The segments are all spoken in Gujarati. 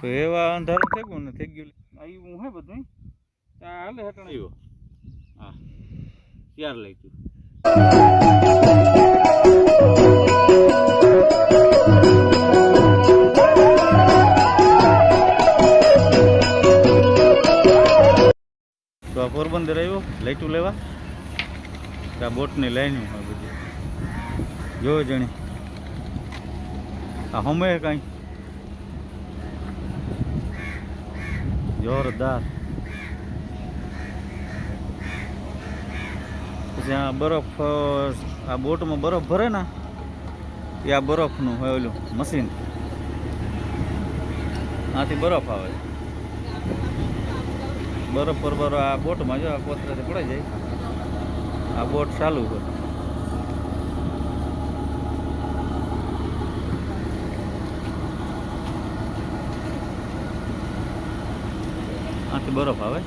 તો એવા અંધારો થઈ ગયું ને, થઈ ગયું આવ્યું હે બધું હાલે હેઠળ આવ્યો. હા. ત્યાર લઈ તું તો આ પોરબંદર આવ્યો, લાઈટું લેવા. આ બોટની લાઈન બધી. જો જણી. આ હમે કાંઈ. જોરદાર. પછી આ બરફ આ બોટમાં બરફ ભરે ને, એ આ બરફનું હોય ઓલું મશીન આથી બરફ આવે. બરફ પર બરફ આ બોટમાં જો આ કોતરાથી પડાઈ જાય. આ બોટ ચાલુ હોય. આથી બરફ આવે.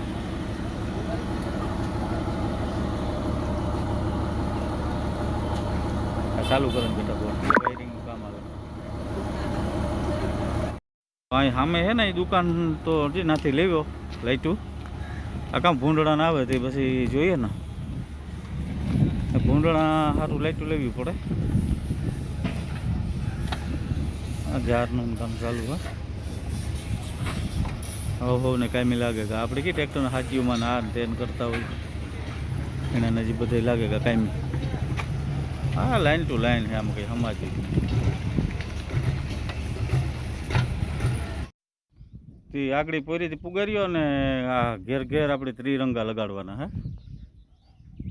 ચાલુ કરે ને બેટા વાયરિંગનું કામ આવે. અહીં સામે છે ને એ દુકાન તો નાથી લેવ્યો, લાઈટું. આ કામ ભૂંડળા ના આવે તે પછી જોઈએ ને. ભૂંડળા સારું લાઈટું લેવી પડે. આ ઝાડનું કામ ચાલુ હોય ને કાયમી લાગે કે આપણે કે ટ્રેક્ટરને હાજીઓમાં ને આ તેન કરતા હોય. એને નજીક બધે લાગે કે કાયમી હા લાઈન ટુ લાઈન છે આમ કંઈ સમાજી તે આગળ પોરીથી પુગાર્યો ને આ ઘેર ઘેર આપણે ત્રિરંગા લગાડવાના, હે?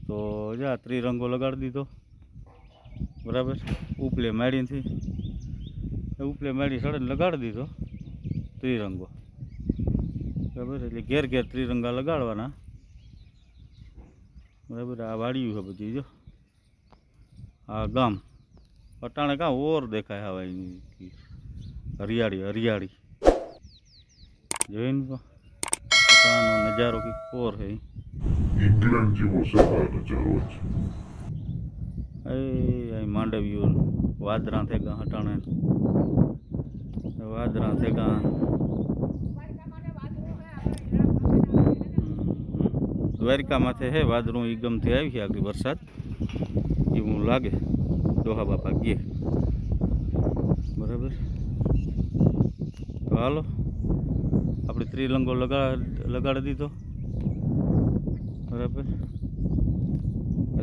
તો જા, ત્રિરંગો લગાડી દીધો. બરાબર? ઉપલે માડીથી ઉપલે માડી સડન લગાડી દીધો ત્રિરંગો. બરાબર એટલે ઘેર ઘેર ત્રિરંગા લગાડવાના. બરાબર આ વાડિયું છે બધી જો. આ ગામ. અટાણે કાં ઓર દેખાય હવે એની હરિયાળી હરિયાળી. જોઈને અટાણાનો નજારો કંઈક ઓર છે. ઇંગ્લેન્ડ જેવો સવાર નજારો છે એ અહીં માંડવ્યું વાદરા થેગા હટાણે વાદરા થેગા. દ્વારિકા માથે હે વાદળું ઈગમથી આવી આગળ વરસાદ. એવું લાગે. દોહા બાપા ગીએ. બરાબર? તો હાલો. આપણે ત્રિરંગો લગાડ, લગાડી દીધો. બરાબર?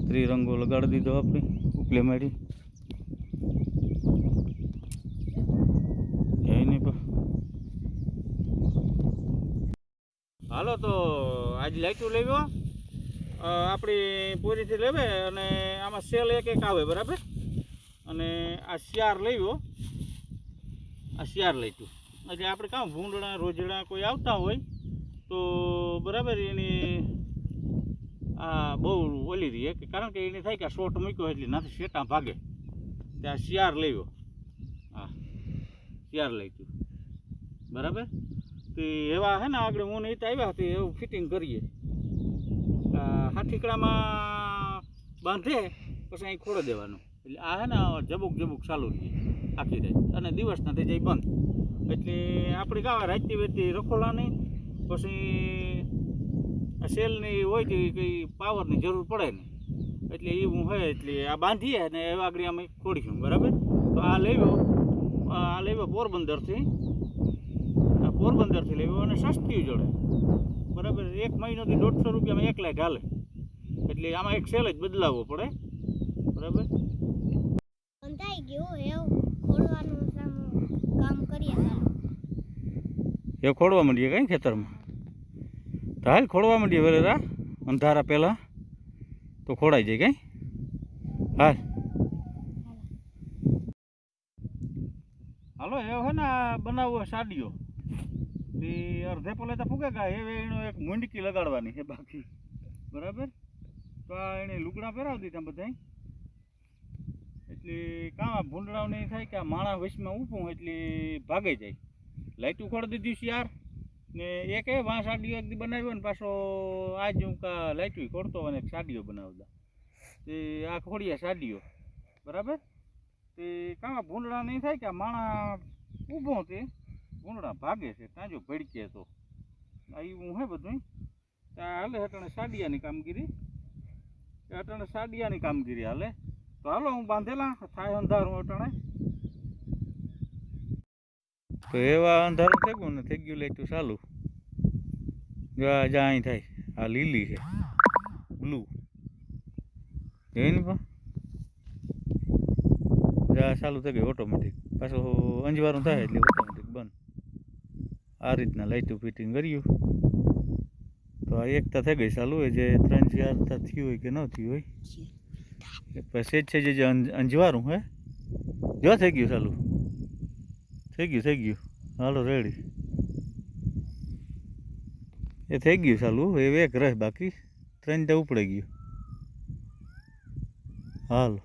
ત્રિરંગો લગાડી દીધો આપણે ઉપલે મારી જઈને પણ હાલો તો આજ લાઈટું લેવ્યો અ, આપણી પૂરીથી લેવે અને આમાં સેલ એક એક આવે બરાબર? અને આ શિયાર લેવ્યો આ શિયાર લાઈટું એટલે આપણે કામ ભૂંડણા રોજડા કોઈ આવતા હોય તો બરાબર એની આ બહુ ઓલી રહી. કે કારણ કે એને થાય કે આ શોર્ટ મૂક્યો એટલે નથી શેટા ભાગે. ત્યાં શિયાર લેવ્યો હા. શિયાર લાઈટું બરાબર? તે એવા હે ને આગળ હું નહીં આવ્યા તે એવું ફિટિંગ કરીએ. હાથીકડામાં બાંધે, પછી અહીં ખોડો દેવાનું. એટલે આ હે ને જબુક જબુક ચાલુ રહીએ આખી રાત. અને દિવસના થઈ જાય બંધ. એટલે આપણે ગાવા રાતથી વેતી રખોલા નહીં પછી સેલની હોય તો કંઈ પાવરની જરૂર પડે નહીં. એટલે એ હું હોય એટલે આ બાંધીએ ને એવા આગળ અમે ખોડીશું બરાબર? તો આ લેવો આ લેવો પોરબંદરથી. પોરબંદરથી લેવી અને સસ્તી જોડે. બરાબર? એક મહિનોથી દોઢસો રૂપિયામાં એક લાખ હાલે એટલે આમાં એક સેલ જ બદલાવવો પડે. બરાબર? બંધાઈ ગયું એવું ખોલવાનું કામ કરીએ એ ખોડવા માંડીએ કઈ ખેતરમાં? તો હાલ ખોડવા માંડીએ વરેરા અંધારા પહેલાં. તો ખોડાઈ જાય કઈ? હાલ. હાલો એવો હે ને બનાવવો સાડીઓ. તે અડધે પલે તો ફૂકે કા હવે એનો એક મુંડકી લગાડવાની છે બાકી. બરાબર? તો આ એને લુગડા પહેરાવી દીધા બધા એટલે કાં આ નહીં થાય કે આ માણા વચમાં ઊભું એટલે ભાગે જાય. લાઈટ ઉખાડી દીધી છે યાર. ને એક એ વાં સાડીઓ એક બનાવ્યો ને પાછો આજ હું કા લાઈટું ખોડતો અને એક સાડીઓ બનાવતા તે આ ખોડિયા સાડીઓ. બરાબર? તે કાં ભૂંડળા નહીં થાય કે આ માણા ઊભો તે. ભૂંડડા ભાગે છે, ત્યાં જો ભડકે તો. આ એવું હે બધું ત્યાં હાલે અટાણે સાડિયાની કામગીરી. અટાણે સાડિયાની કામગીરી હાલે. તો હાલો, હું બાંધેલા. થાય અંધારું અટાણે. તો એવા અંધારું થઈ ગયું ને, થઈ ગયું લાઈટું ચાલુ. જો આ જા અહીં થાય. આ લીલી છે. બ્લુ જોઈ ને પણ જા, ચાલુ થઈ ગયું ઓટોમેટિક પાછું અંજવારું થાય એટલે ઓટોમેટિક બંધ. આ રીતના લાઇટું ફિટિંગ કર્યું. તો આ એકતા થઈ ગઈ ચાલુ હોય, જે ત્રણ ચાર થયું હોય કે ન થયું હોય. પછી છે જે જે અંજવારું, હે? જો થઈ ગયું ચાલુ. થઈ ગયું થઈ ગયું. હાલો રેડી એ થઈ ગયું ચાલુ, એ એક રહે બાકી. ત્રણ તો ઉપડી ગયું. હાલો.